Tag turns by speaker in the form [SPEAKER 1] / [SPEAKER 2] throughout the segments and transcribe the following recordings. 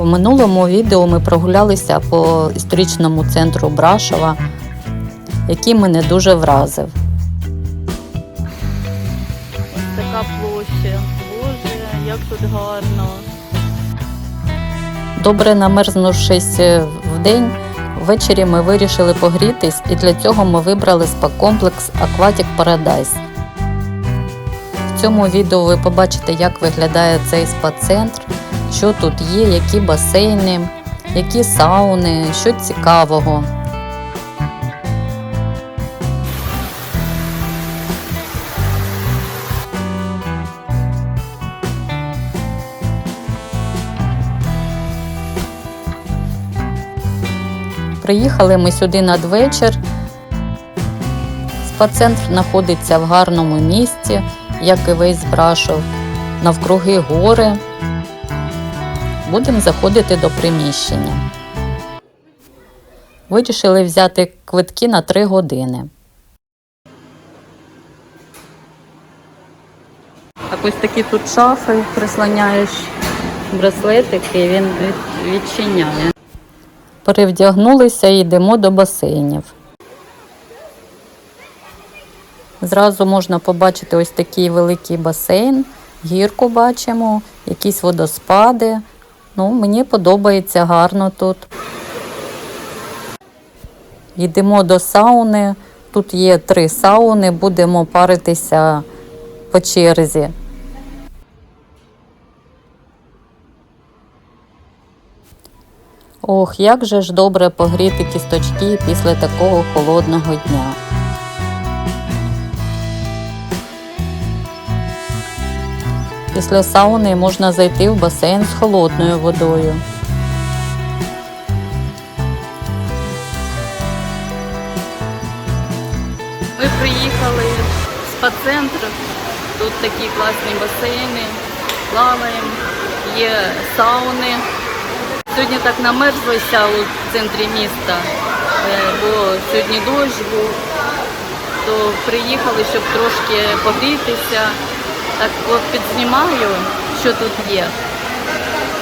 [SPEAKER 1] В минулому відео ми прогулялися по історичному центру Брашова, який мене дуже вразив.
[SPEAKER 2] Ось така площа. Боже, як тут гарно.
[SPEAKER 1] Добре намерзнувшись в день, ввечері ми вирішили погрітись, і для цього ми вибрали спа-комплекс Aquatic Paradise. В цьому відео ви побачите, як виглядає цей спа-центр, що тут є, які басейни, які сауни, що цікавого. Приїхали ми сюди надвечір. Спа-центр знаходиться в гарному місці, як і весь Брашов, навкруги гори. Будемо заходити до приміщення. Вирішили взяти квитки на 3 години. Так ось такі тут шафи, прислоняєш браслетики, і він відчиняє. Перевдягнулися і йдемо до басейнів. Зразу можна побачити ось такий великий басейн, гірку бачимо, якісь водоспади. Ну, мені подобається гарно тут. Йдемо до сауни. Тут є три сауни, будемо паритися по черзі. Ох, як же ж добре погріти кісточки після такого холодного дня. Після сауни можна зайти в басейн з холодною водою.
[SPEAKER 2] Ми приїхали в спа-центр. Тут такі класні басейни, плаваємо, є сауни. Сьогодні так намерзлися у центрі міста, е, бо сьогодні дощ був, то приїхали, щоб трошки погрітися. Так от підзнімаю, що тут є.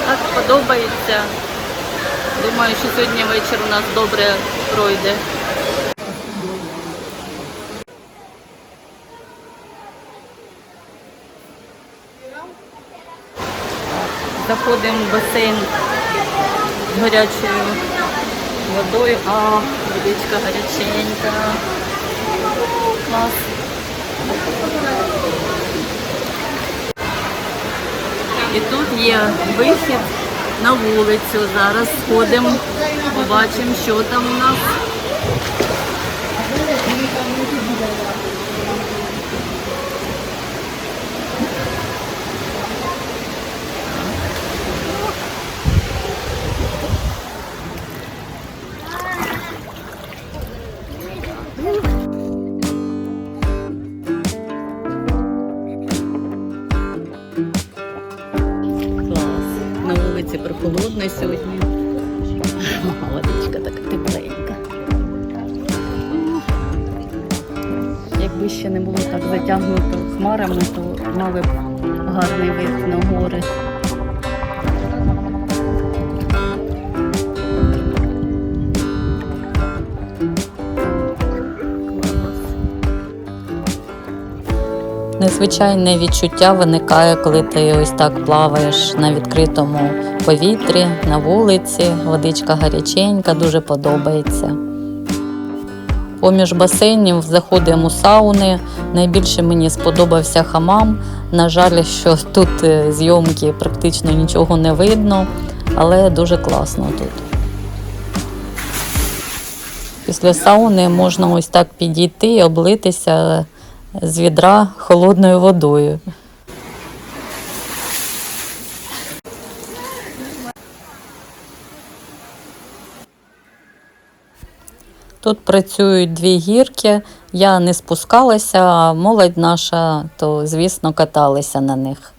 [SPEAKER 2] Так подобається. Думаю, що сьогодні вечір у нас добре пройде. Заходимо в басейн з гарячою водою. А, водичка гаряченька. Клас. І тут є вихід на вулицю. Зараз сходимо, побачимо, що там у нас. Водичка така тепленька. Якби ще не було так затягнуто хмарами, то мали б гарний вид на гори.
[SPEAKER 1] Незвичайне відчуття виникає, коли ти ось так плаваєш на відкритому повітрі, на вулиці, водичка гаряченька, дуже подобається. Поміж басейнів заходимо у сауни. Найбільше мені сподобався хамам. На жаль, що тут е, зйомки практично нічого не видно, але дуже класно тут. Після сауни можна ось так підійти облитися з відра холодною водою. Тут працюють дві гірки. Я не спускалася, а молодь наша, то звісно каталися на них.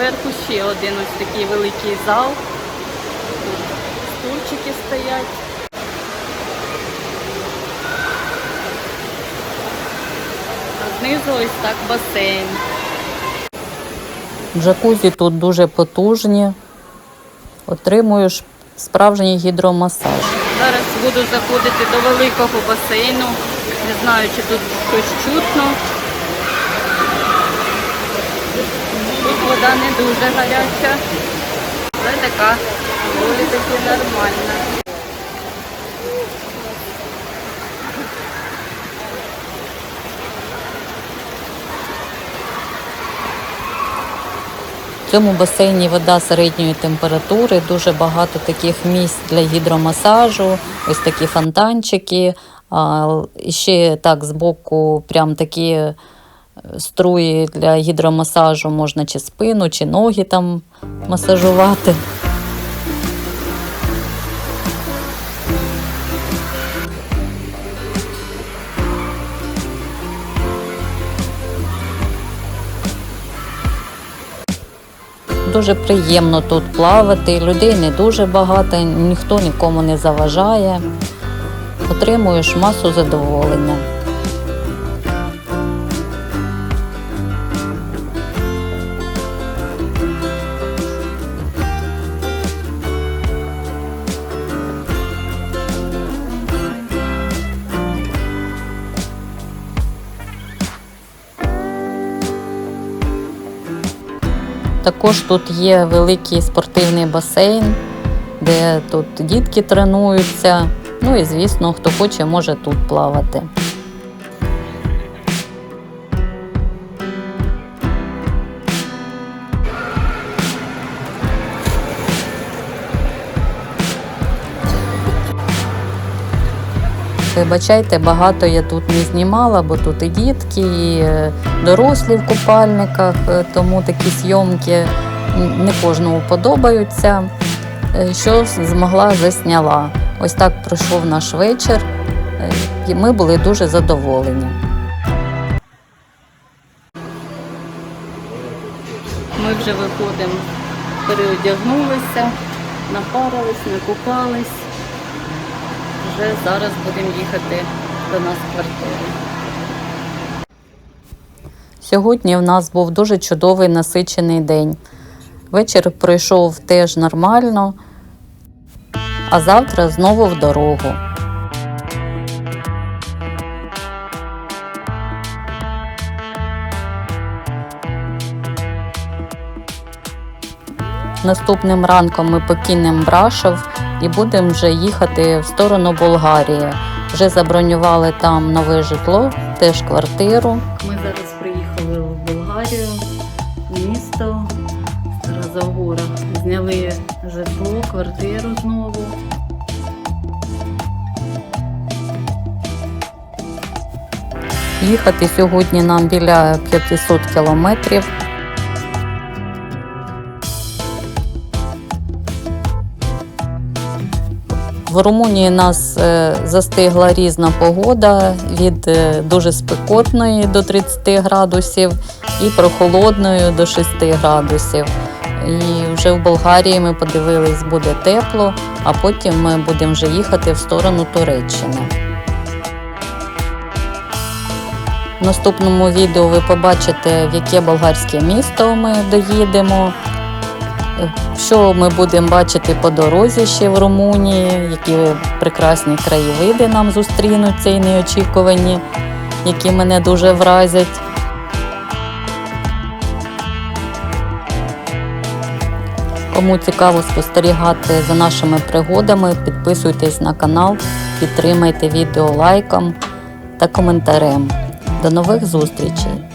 [SPEAKER 2] Зверху ще один ось такий великий зал. Тут стульчики стоять. А знизу ось так басейн.
[SPEAKER 1] Джакузі тут дуже потужні. Отримуєш справжній гідромасаж.
[SPEAKER 2] Зараз буду заходити до великого басейну. Не знаю, чи тут щось чутно. Тут вода не дуже гаряча, але така доволі таки нормальна.
[SPEAKER 1] В цьому басейні вода середньої температури, дуже багато таких місць для гідромасажу, ось такі фонтанчики. А, ще так збоку прям такі струї для гідромасажу можна чи спину, чи ноги там масажувати. Дуже приємно тут плавати, людей не дуже багато, ніхто нікому не заважає. Отримуєш масу задоволення. Також тут є великий спортивний басейн, де тут дітки тренуються. Ну і звісно, хто хоче, може тут плавати. Вибачайте, багато я тут не знімала, бо тут і дітки, і е, дорослі в купальниках, е, тому такі зйомки не кожному подобаються. Е, Що змогла, засняла. Ось так пройшов наш вечір, і ми були дуже задоволені.
[SPEAKER 2] Ми вже виходимо, переодягнулися, напарились, накупались. Вже зараз будемо їхати до нас в квартиру.
[SPEAKER 1] Сьогодні в нас був дуже чудовий насичений день. Вечір пройшов теж нормально, а завтра знову в дорогу. Наступним ранком ми покинемо Брашов і будемо вже їхати в сторону Болгарії. Вже забронювали там нове житло, теж квартиру.
[SPEAKER 2] Ми зараз приїхали в Болгарію, в місто Старозагора. Зняли житло, квартиру знову.
[SPEAKER 1] Їхати сьогодні нам біля 500 кілометрів. В Румунії нас е, застигла різна погода від е, дуже спекотної до 30 градусів і прохолодної до 6 градусів. І вже в Болгарії ми подивились, буде тепло, а потім ми будемо вже їхати в сторону Туреччини. В наступному відео ви побачите, в яке болгарське місто ми доїдемо, що ми будемо бачити по дорозі ще в Румунії, які прекрасні краєвиди нам зустрінуться і неочікувані, які мене дуже вразять. Кому цікаво спостерігати за нашими пригодами, підписуйтесь на канал, підтримайте відео лайком та коментарем. До нових зустрічей!